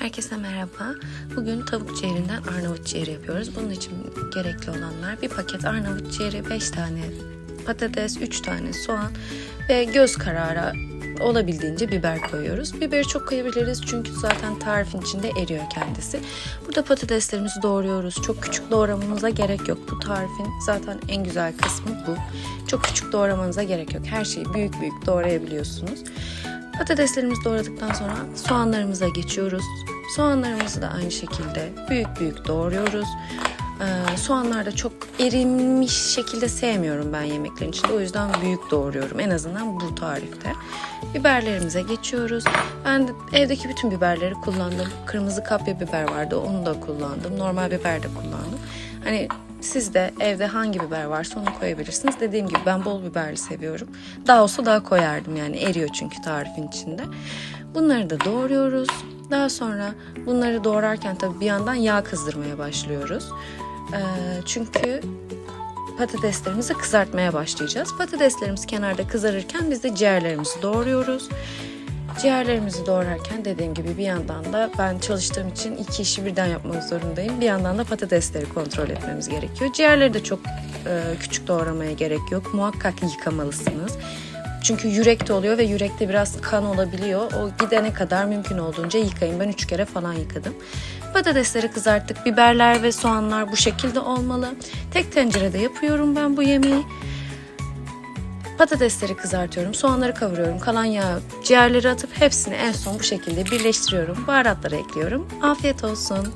Herkese merhaba. Bugün tavuk ciğerinden Arnavut ciğeri yapıyoruz. Bunun için gerekli olanlar bir paket Arnavut ciğeri, 5 tane patates, 3 tane soğan ve göz kararı olabildiğince biber koyuyoruz. Biberi çok koyabiliriz çünkü zaten tarifin içinde eriyor kendisi. Burada patateslerimizi doğruyoruz. Çok küçük doğramamıza gerek yok. Bu tarifin zaten en güzel kısmı bu. Çok küçük doğramanıza gerek yok. Her şeyi büyük büyük doğrayabiliyorsunuz. Patateslerimizi doğradıktan sonra soğanlarımıza geçiyoruz. Soğanlarımızı da aynı şekilde büyük büyük doğruyoruz. Ee, soğanlar da çok erimiş şekilde sevmiyorum ben yemeklerin içinde. O yüzden büyük doğruyorum en azından bu tarifte. Biberlerimize geçiyoruz. Ben de evdeki bütün biberleri kullandım. Kırmızı kapya biber vardı onu da kullandım. Normal biber de kullandım. Hani siz de evde hangi biber varsa onu koyabilirsiniz. Dediğim gibi ben bol biberli seviyorum. Daha olsa daha koyardım yani eriyor çünkü tarifin içinde. Bunları da doğruyoruz. Daha sonra bunları doğrarken tabii bir yandan yağ kızdırmaya başlıyoruz. Ee, çünkü patateslerimizi kızartmaya başlayacağız. Patateslerimiz kenarda kızarırken biz de ciğerlerimizi doğruyoruz. Ciğerlerimizi doğrarken dediğim gibi bir yandan da ben çalıştığım için iki işi birden yapmak zorundayım. Bir yandan da patatesleri kontrol etmemiz gerekiyor. Ciğerleri de çok e, küçük doğramaya gerek yok. Muhakkak yıkamalısınız. Çünkü yürekte oluyor ve yürekte biraz kan olabiliyor. O gidene kadar mümkün olduğunca yıkayın. Ben üç kere falan yıkadım. Patatesleri kızarttık. Biberler ve soğanlar bu şekilde olmalı. Tek tencerede yapıyorum ben bu yemeği. Patatesleri kızartıyorum, soğanları kavuruyorum, kalan yağı, ciğerleri atıp hepsini en son bu şekilde birleştiriyorum. Baharatları ekliyorum. Afiyet olsun.